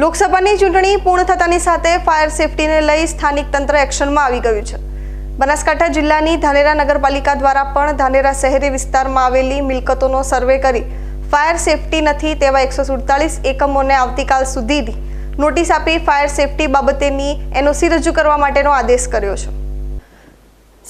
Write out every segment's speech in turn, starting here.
લોકસભાની ચૂંટણી પૂર્ણ થતાની સાથે ફાયર સેફટીને લઈ સ્થાનિક તંત્ર એક્શનમાં આવી ગયું છે. બનાસકાંઠા જિલ્લાની ધાનેરા નગરપાલિકા દ્વારા પણ ધાનેરા શહેરી વિસ્તારમાં આવેલી મિલકતોનો સર્વે કરી ફાયર સેફટી નથી તેવા એકસો સુડતાલીસ એકમોને આવતીકાલ સુધીની નોટિસ આપી ફાયર સેફટી બાબતેની એનઓસી રજૂ કરવા માટેનો આદેશ કર્યો છે.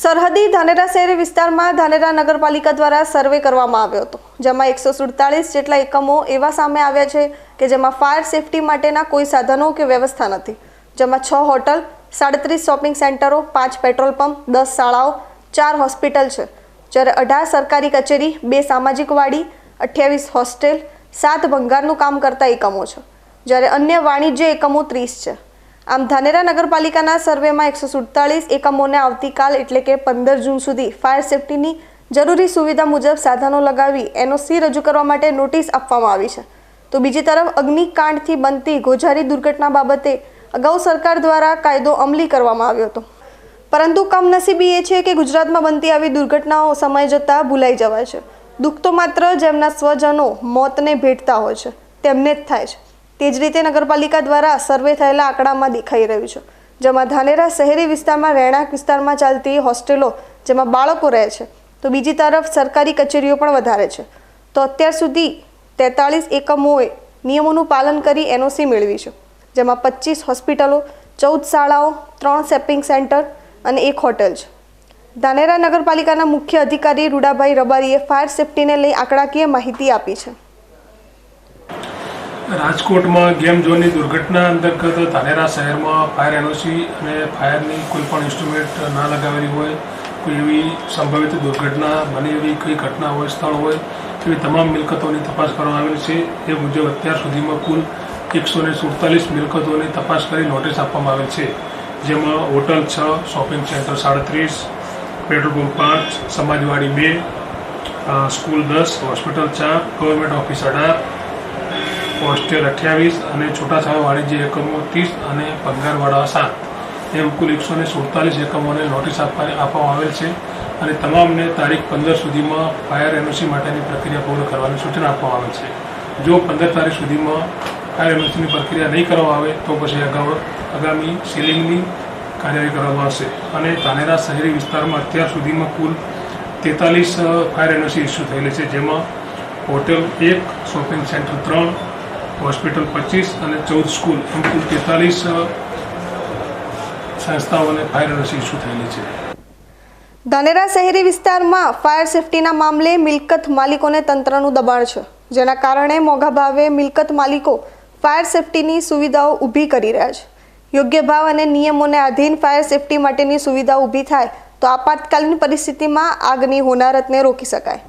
સરહદી ધાનેરા શહેરી વિસ્તારમાં ધાનેરા નગરપાલિકા દ્વારા સર્વે કરવામાં આવ્યો હતો. જેમાં એકસો સુડતાલીસ જેટલા એકમો એવા સામે આવ્યા છે કે જેમાં ફાયર સેફટી માટેના કોઈ સાધનો કે વ્યવસ્થા નથી. જેમાં છ હોટલ, સાડત્રીસ શોપિંગ સેન્ટરો, પાંચ પેટ્રોલ પંપ, દસ શાળાઓ, ચાર હોસ્પિટલ છે. જ્યારે અઢાર સરકારી કચેરી, બે સામાજિક વાડી, અઠ્યાવીસ હોસ્ટેલ, સાત ભંગારનું કામ કરતા એકમો છે. જ્યારે અન્ય વાણિજ્ય એકમો ત્રીસ છે. આમ ધાનેરા નગરપાલિકાના સર્વેમાં એકસો સુડતાલીસ એકમોને આવતીકાલ એટલે કે પંદર જૂન સુધી ફાયર સેફટીની જરૂરી સુવિધા મુજબ સાધનો લગાવી એનઓસી રજૂ કરવા માટે નોટિસ આપવામાં આવી છે. તો બીજી તરફ અગ્નિકાંડથી બનતી ગોઝારી દુર્ઘટના બાબતે અગાઉ સરકાર દ્વારા કાયદો અમલી કરવામાં આવ્યો હતો. પરંતુ કમનસીબી એ છે કે ગુજરાતમાં બનતી આવી દુર્ઘટનાઓ સમય જતાં ભૂલાઈ જવાય છે. દુઃખ તો માત્ર જેમના સ્વજનો મોતને ભેટતા હોય છે, તેમને જ થાય છે. તે જ રીતે નગરપાલિકા દ્વારા સર્વે થયેલા આંકડામાં દેખાઈ રહ્યું છે. જેમાં ધાનેરા શહેરી વિસ્તારમાં, રહેણાંક વિસ્તારમાં ચાલતી હોસ્ટેલો જેમાં બાળકો રહે છે તો બીજી તરફ સરકારી કચેરીઓ પણ વધારે છે. તો અત્યાર સુધી તેતાળીસ એકમોએ નિયમોનું પાલન કરી એનઓસી મેળવી છે, જેમાં પચીસ હોસ્પિટલો, ચૌદ શાળાઓ, ત્રણ શેપિંગ સેન્ટર અને એક હોટેલ છે. ધાનેરા નગરપાલિકાના મુખ્ય અધિકારી રૂડાભાઈ રબારીએ ફાયર સેફટીને લઈ આંકડાકીય માહિતી આપી છે. રાજકોટમાં ગેમ ઝોનની દુર્ઘટના અંતર્ગત ધાનેરા શહેરમાં ફાયર એનઓસી અને ફાયરની કોઈ પણ ઇન્સ્ટ્રુમેન્ટ ના લગાવેલી હોય કોઈ એવી સંભવિત દુર્ઘટના, બની એવી કોઈ ઘટના હોય, સ્થળ હોય, એવી તમામ મિલકતોની તપાસ કરવામાં આવેલી છે. એ મુજબ અત્યાર સુધીમાં કુલ એકસો ને સુડતાલીસ મિલકતોની તપાસ કરી નોટિસ આપવામાં આવેલ છે. જેમાં હોટલ છ, શોપિંગ સેન્ટર સાડત્રીસ, પેટ્રોલ પંપ પાંચ, સમાજવાડી બે સ્કૂલ દસ, હોસ્પિટલ ચાર, ગવર્મેન્ટ ઓફિસ અઢાર હોસ્ટેલ અઠ્યાવીસ અને છૂટાછવાયા વાણિજ્ય એકમો ત્રીસ અને પગારવાળા સાત. એમ કુલ એકસો ને સુડતાલીસ એકમોને નોટિસ આપવા આપવામાં આવેલ છે અને તમામને તારીખ પંદર સુધીમાં ફાયર એનઓસી માટેની પ્રક્રિયા પૂર્ણ કરવાની સૂચના આપવામાં આવેલ છે. જો પંદર તારીખ સુધીમાં ફાયર એનઓસીની પ્રક્રિયા નહીં કરવામાં આવે, તો પછી અગાઉ આગામી સીલિંગની કાર્યવાહી કરવામાં આવશે. અને તાનેરા શહેરી વિસ્તારમાં અત્યાર સુધીમાં કુલ તેતાલીસ ફાયર એનઓસી ઇસ્યુ થયેલી છે, જેમાં હોટેલ એક શોપિંગ સેન્ટર ત્રણ હોસ્પિટલ પચીસ અને ચૌદ સ્કૂલ એમ કુલ તેતાલીસ સંસ્થાઓને ફાયર એનઓસી ઇસ્યુ થયેલી છે. ધાનેરા શહેરી વિસ્તારમાં ફાયર સેફટીના મામલે મિલકત માલિકોને તંત્રનું દબાણ છે. જેના કારણે મોંઘા ભાવે મિલકત માલિકો ફાયર સેફટીની સુવિધાઓ ઊભી કરી રહ્યા છે. યોગ્ય ભાવ અને નિયમોને આધીન ફાયર સેફટી માટેની સુવિધા ઊભી થાય તો આપાતકાલીન પરિસ્થિતિમાં આગની હોનારતને રોકી શકાય.